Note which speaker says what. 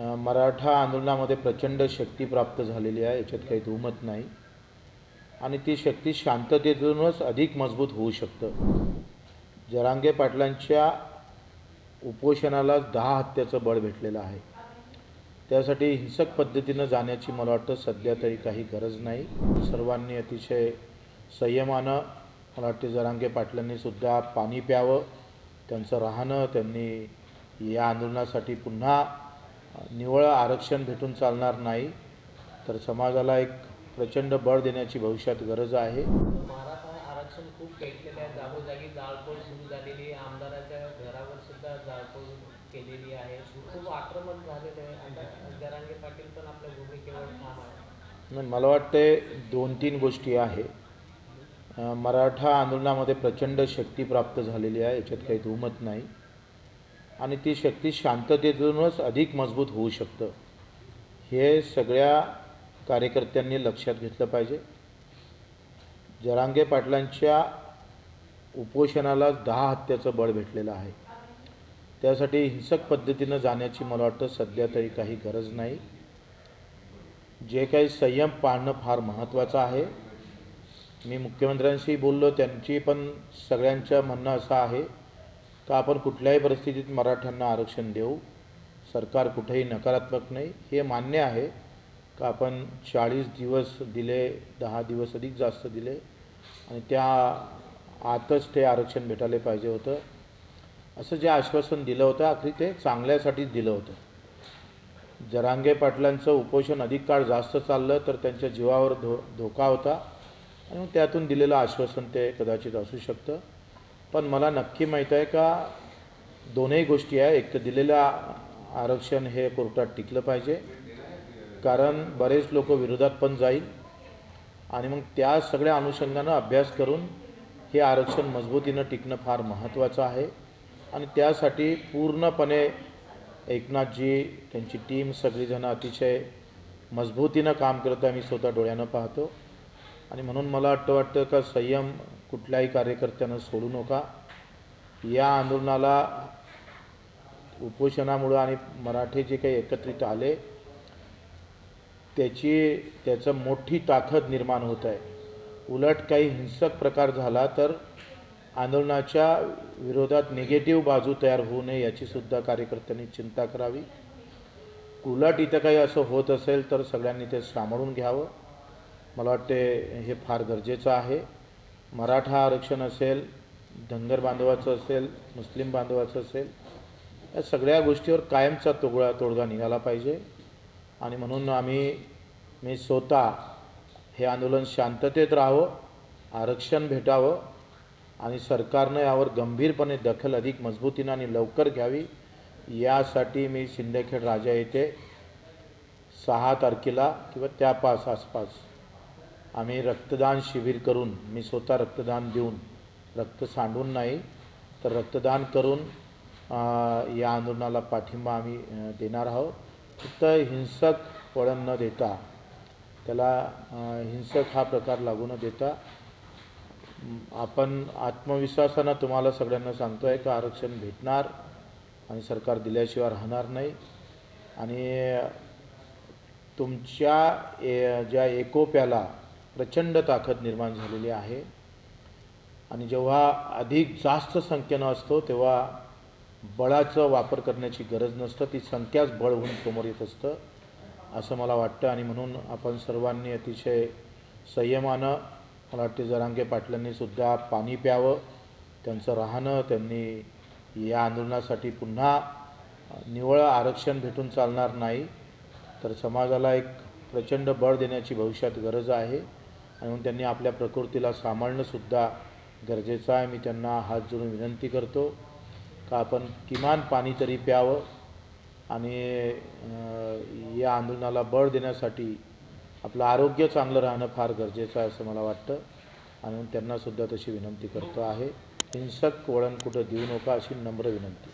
Speaker 1: मराठा आंदोलनामध्ये प्रचंड शक्ती प्राप्त झालेली आहे याच्यात काही दुमत नाही. आणि ती शक्ती शांततेतूनच अधिक मजबूत होऊ शकतं. जरांगे पाटलांच्या उपोषणाला दहा हत्याचं बळ भेटलेलं आहे. त्यासाठी हिंसक पद्धतीनं जाण्याची मला वाटतं सध्या तरी काही गरज नाही. सर्वांनी अतिशय संयमानं मला वाटते जरांगे पाटलांनीसुद्धा पाणी प्यावं त्यांचं राहणं त्यांनी या आंदोलनासाठी पुन्हा निवळ आरक्षण भेटून चालणार नाही तर समाजाला एक प्रचंड बळ देण्याची भविष्यात गरज आहे.
Speaker 2: मराठा आरक्षण खूप आहे. जागोजागी जाळपोळ सुरू झालेली आहे. आमदाराच्या घरावर सुद्धा जाळपोळ केलेली आहे. खूप आक्रमक झालेले आहे. आता जरांगे पाटील पण आपल्या भूमिकेवर ठाम आहे
Speaker 1: नाही, मला वाटते दोन तीन गोष्टी आहे. मराठा आंदोलनामध्ये प्रचंड शक्ती प्राप्त झालेली आहे. याच्यात काही दुमत नाही. आणि ती शक्ती शांततेतूनच अधिक मजबूत होऊ शकतं. हे सगळ्या कार्यकर्त्यांनी लक्षात घेतलं पाहिजे. जरांगे पाटलांच्या उपोषणाला दहा हत्याचं बळ भेटलेलं आहे. त्यासाठी हिंसक पद्धतीनं जाण्याची मला वाटतं सध्या तरी काही गरज नाही. जे काही संयम पाळणं फार महत्त्वाचं आहे. मी मुख्यमंत्र्यांशी बोललो त्यांची पण सगळ्यांचं म्हणणं असं आहे. का आपण कुठल्याही परिस्थितीत मराठ्यांना आरक्षण देऊ. सरकार कुठेही नकारात्मक नाही. हे मान्य आहे. का आपण चाळीस दिवस दिले दहा दिवस अधिक जास्त दिले आणि त्या आतच ते आरक्षण भेटायला पाहिजे होतं. असं जे आश्वासन दिलं होतं आखरी ते चांगल्यासाठीच दिलं होतं. जरांगे पाटलांचं उपोषण अधिक काळ जास्त चाललं तर त्यांच्या जीवावर धो धोका होता. आणि त्यातून दिलेलं आश्वासन ते कदाचित असू शकतं. पण मला नक्की माहीत आहे का दोनही गोष्टी आहे. एक तर दिलेलं आरक्षण हे कोर्टात टिकलं पाहिजे. कारण बरेच लोक विरोधात पण जाईल. आणि मग त्या सगळ्या अनुषंगानं अभ्यास करून हे आरक्षण मजबूतीनं टिकणं फार महत्त्वाचं आहे. आणि त्यासाठी पूर्णपणे एकनाथजी त्यांची टीम सगळीजणं अतिशय मजबूतीनं काम करत आहे. मी स्वतः डोळ्यानं पाहतो. आणि म्हणून मला वाटतं वाटतं का संयम कुठल्याही कार्यकर्त्यानं सोडू नका. या आंदोलनाला उपोषणामुळं आणि मराठे जे काही एकत्रित आले त्याची त्याचं मोठी ताकद निर्माण होत आहे. उलट काही हिंसक प्रकार झाला तर आंदोलनाच्या विरोधात निगेटिव्ह बाजू तयार होऊ नये याचीसुद्धा कार्यकर्त्यांनी चिंता करावी. उलट इथं काही असं होत असेल तर सगळ्यांनी ते सांभाळून घ्यावं. मला वाटते हे फार गरजेचं आहे. मराठा आरक्षण असेल धनगर बांधवाचं असेल मुस्लिम बांधवाचं असेल या सगळ्या गोष्टीवर कायमचा तोगडा तोडगा निघाला पाहिजे. आणि म्हणून आम्ही मी स्वतः हे आंदोलन शांततेत राहावं आरक्षण भेटावं आणि सरकारनं यावर गंभीरपणे दखल अधिक मजबूतीनं आणि लवकर घ्यावी यासाठी मी शिंदखेड राजा येथे सहा तारखेला किंवा त्यापास आसपास आम्ही रक्तदान शिबिर करून मी स्वतः रक्तदान देऊन रक्त सांडून नाही तर रक्तदान करून या आंदोलनाला पाठिंबा आम्ही देणार आहोत. फक्त हिंसक वळण न देता त्याला हिंसक हा प्रकार लागू न देता आपण आत्मविश्वासानं तुम्हाला सगळ्यांना सांगतो आहे का आरक्षण भेटणार आणि सरकार दिल्याशिवाय राहणार नाही. आणि तुमच्या ए ज्या एकोप्याला प्रचंड ताकद निर्माण झालेली आहे. आणि जेव्हा अधिक जास्त संख्येनं असतो तेव्हा बळाचा वापर करण्याची गरज नसतं. ती संख्याच बळ होऊन समोर येत असतं असं मला वाटतं. आणि म्हणून आपण सर्वांनी अतिशय संयमानं मला वाटते जरांगे पाटलांनी सुद्धा पाणी प्यावं त्यांचं राहणं त्यांनी या आंदोलनासाठी पुन्हा निवळ आरक्षण भेटून चालणार नाही तर समाजाला एक प्रचंड बळ देण्याची भविष्यात गरज आहे. आणि म्हणून त्यांनी आपल्या प्रकृतीला सांभाळणंसुद्धा गरजेचं आहे. मी त्यांना हात जोडून विनंती करतो का आपण किमान पाणी तरी प्यावं आणि या आंदोलनाला बळ देण्यासाठी आपलं आरोग्य चांगलं राहणं फार गरजेचं आहे असं मला वाटतं. आणि त्यांनासुद्धा तशी विनंती करतो आहे. हिंसक वळण कुठं देऊ नका अशी नम्र विनंती.